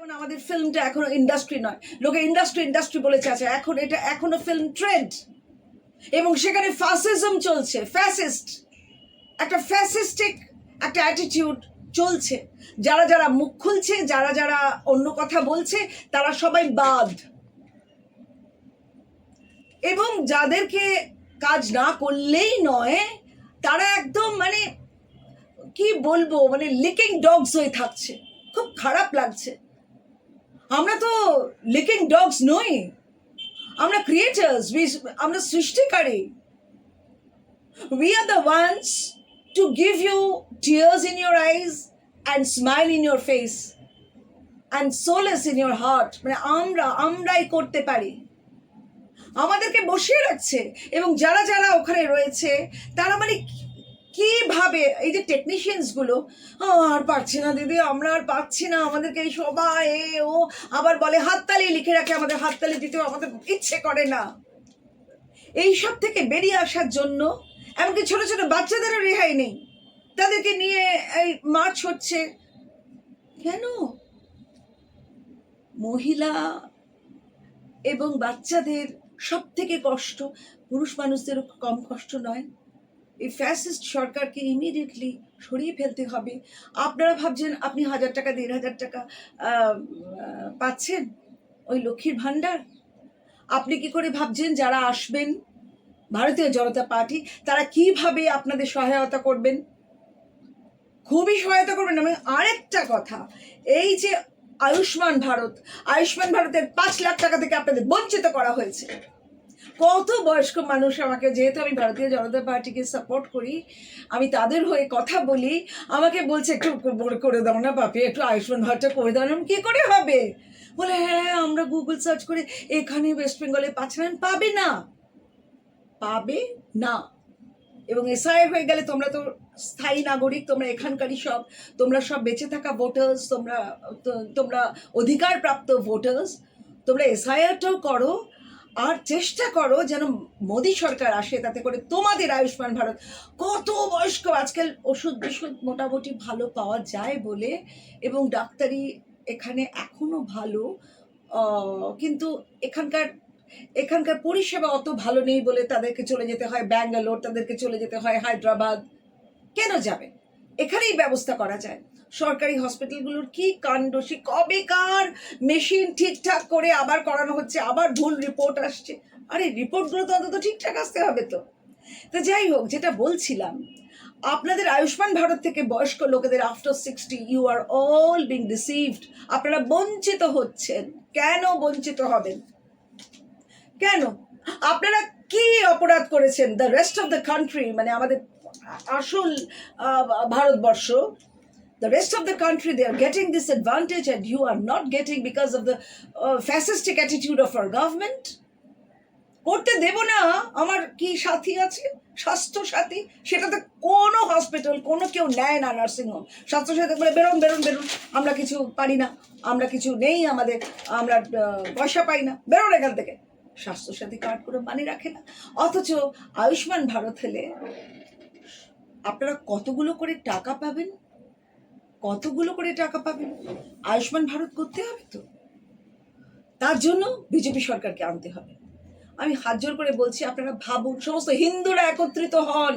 যেমন আমাদের ফিল্মটা এখনও ইন্ডাস্ট্রি নয়। লোকে ইন্ডাস্ট্রি ইন্ডাস্ট্রি বলে চাচ্ছে এখন এটা এখনও ফিল্ম ট্রেন্ড এবং সেখানে ফাসিজম চলছে ফ্যাসিস্ট একটা ফ্যাসিস্টিক একটা অ্যাটিটিউড চলছে। যারা যারা মুখ খুলছে, যারা যারা অন্য কথা বলছে, তারা সবাই বাদ। এবং যাদেরকে কাজ না করলেই নয়, তারা একদম মানে কি বলব মানে লিকিং ডগস হয়ে থাকছে। খুব খারাপ লাগছে। আমরা তো লিকিং ডগস নই। আমরা ক্রিয়েটার্স উই আমরা সৃষ্টিকারী। We are the ones to give you tears in your eyes and smile in your face and solace in your heart মানে আমরা, আমরাই করতে পারি। আমাদেরকে বসিয়ে রাখছে এবং যারা যারা ওখানে রয়েছে, তারা মানে কীভাবে এই যে টেকনিশিয়ানসগুলো "ও, আর পারছি না দিদি আমরা আর পাচ্ছি না আমাদেরকে এই সবাই ও আবার বলে হাততালি লিখে রাখে আমাদের হাততালি দিতেও আমাদের ইচ্ছে করে না। এইসব থেকে বেরিয়ে আসার জন্য এমনকি ছোট ছোট বাচ্চাদেরও রেহাই নেই। তাদেরকে নিয়ে এই মার্চ হচ্ছে। কেন? মহিলা এবং বাচ্চাদের সব থেকে কষ্ট পুরুষ মানুষদেরও কম কষ্ট নয়? এই ফ্যাসিস্ট সরকারকে ইমিডিয়েটলি সরিয়ে ফেলতে হবে। আপনারা ভাবছেন, আপনি হাজার টাকা, দেড় হাজার টাকা পাচ্ছেন ওই লক্ষ্মীর ভাণ্ডার? আপনি কি করে ভাবছেন যারা আসবেন, ভারতীয় জনতা পার্টি, তারা কীভাবে আপনাদের সহায়তা করবেন? খুবই সহায়তা করবেন। এবং আরেকটা কথা, এই যে আয়ুষ্মান ভারত, আয়ুষ্মান ভারতের পাঁচ লাখ টাকা থেকে আপনাদের বঞ্চিত করা হয়েছে কত বয়স্ক মানুষ আমাকে, যেহেতু আমি ভারতীয় জনতা পার্টিকে সাপোর্ট করি, আমি তাদের হয়ে কথা বলি, আমাকে বলছে, একটু করে দাও না পাপি একটু আয়ুষ্মান ভারতটা করে দাও। না কি করে হবে? বলে হ্যাঁ আমরা গুগল সার্চ করে, এখানে ওয়েস্ট বেঙ্গলে পাচ্ছেন পাবে না। পাবে না। এবং এসআই হয়ে গেলে তোমরা তো স্থায়ী নাগরিক, তোমরা এখানকারই সব, তোমরা সব বেঁচে থাকা ভোটার্স তোমরা তোমরা অধিকারপ্রাপ্ত ভোটার্স তোমরা এসআইআরটাও করো আর চেষ্টা করো যেন মোদী সরকার আসে তাতে করে তোমাদের আয়ুষ্মান ভারত। কত বয়স্ক, আজকাল ওষুধ বিষুধ মোটামুটি ভালো পাওয়া যায় বলে এবং ডাক্তারি এখানে এখনও ভালো। কিন্তু এখানকার এখানকার পরিষেবা অত ভালো নেই বলে তাদেরকে চলে যেতে হয় ব্যাঙ্গালোর, তাদেরকে চলে যেতে হয় হায়দ্রাবাদ। কেন যাবে? এখানেই ব্যবস্থা করা যায়। সরকারি হসপিটালগুলোর কি কাণ্ড? সে কবেকার মেশিন ঠিকঠাক করে আবার করানো হচ্ছে? আবার ভুল রিপোর্ট আসছে। আরে, রিপোর্টগুলো তো অন্তত ঠিকঠাক আসতে হবে তো। তো যাই হোক, যেটা বলছিলাম, আপনাদের আয়ুষ্মান ভারত থেকে বয়স্ক লোকেদের after sixty you are all being received আপনারা বঞ্চিত হচ্ছেন। কেন বঞ্চিত হবেন? কেন? আপনারা কি অপরাধ করেছেন? The rest of the country মানে আমাদের আসল Bharatvarsha the rest of the country they are getting this advantage and you are not getting because of the uh, fascistic attitude of our government. করতে দেব না আমার কি সাথী আছে? স্বাস্থ্য সাথী? সেটাতে কোনো হসপিটাল কোনো কেউ নেয় না নার্সিংহোম স্বাস্থ্য সাথী বলে বেরোন বেরোন বেরোন আমরা কিছু পারি না আমরা কিছু নেই আমাদের আমরা পয়সা পাই না। বেরোন এখান থেকে। স্বাস্থ্যসাথী কার্ড করে মানে রাখে না। অথচ আয়ুষ্মান ভারত হলে আপনারা কতগুলো করে টাকা পাবেন? কতগুলো করে টাকা পাবেন? আয়ুষ্মান ভারত করতে হবে তো? তার জন্য বিজেপি সরকারকে আনতে হবে। আমি হাত জোর করে বলছি, আপনারা ভাবুন, সমস্ত হিন্দুরা একত্রিত হন।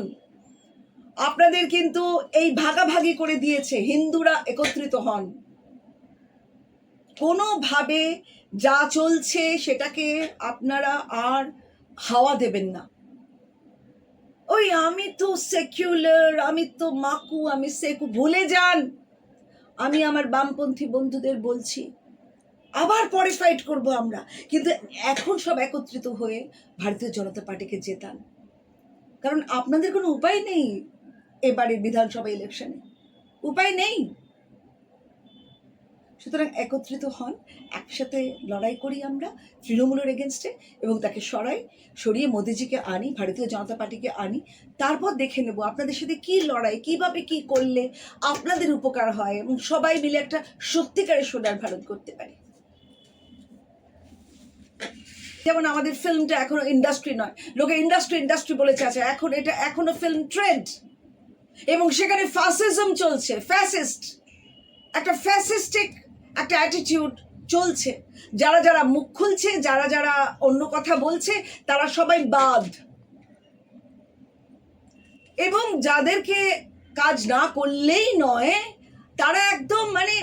আপনাদের কিন্তু এই ভাগাভাগি করে দিয়েছে, হিন্দুরা একত্রিত হন। কোনোভাবে যা চলছে সেটাকে আপনারা আর হাওয়া দেবেন না। ওই আমি তো সেকুলার আমি তো মাকু, আমি সেকু, ভুলে যান। আমি আমার বামপন্থী বন্ধুদের বলছি, আবার পরে ফাইট করব আমরা। কিন্তু এখন সব একত্রিত হয়ে ভারতীয় জনতা পার্টিকে জেতান। কারণ আপনাদের কোনো উপায় নেই এবারের বিধানসভা ইলেকশনে উপায় নেই। সুতরাং একত্রিত হন, একসাথে লড়াই করি আমরা, তৃণমূলের এগেনস্টে এবং তাকে সরাই, সরিয়ে মোদিজিকে আনি, ভারতীয় জনতা পার্টিকে আনি, তারপর দেখে নেব আপনাদের সাথে কি লড়াই, কীভাবে কি করলে আপনাদের উপকার হয় এবং সবাই মিলে একটা সত্যিকারের সোনার ভারত করতে পারি। যেমন আমাদের ফিল্মটা এখনও ইন্ডাস্ট্রি নয়। লোকে ইন্ডাস্ট্রি ইন্ডাস্ট্রি বলে চাচ্ছে এখন এটা এখনও ফিল্ম ট্রেন্ড এবং সেখানে ফাসিজম চলছে ফ্যাসিস্ট একটা ফ্যাসিস্টিক একটা অ্যাটিটিউড চলছে। যারা যারা মুখ খুলছে, যারা যারা অন্য কথা বলছে, তারা সবাই বাদ। এবং যাদেরকে কাজ না করলেই নয়, তারা একদম মানে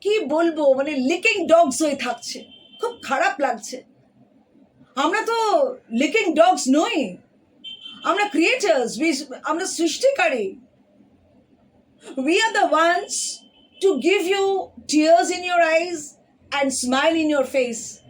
কি বলব মানে লিকিং ডগস হয়ে থাকছে। খুব খারাপ লাগছে। আমরা তো লিকিং ডগস নই। আমরা ক্রিয়েটার্স আমরা সৃষ্টিকারী। We R the ones to give you tears in your eyes and smile in your face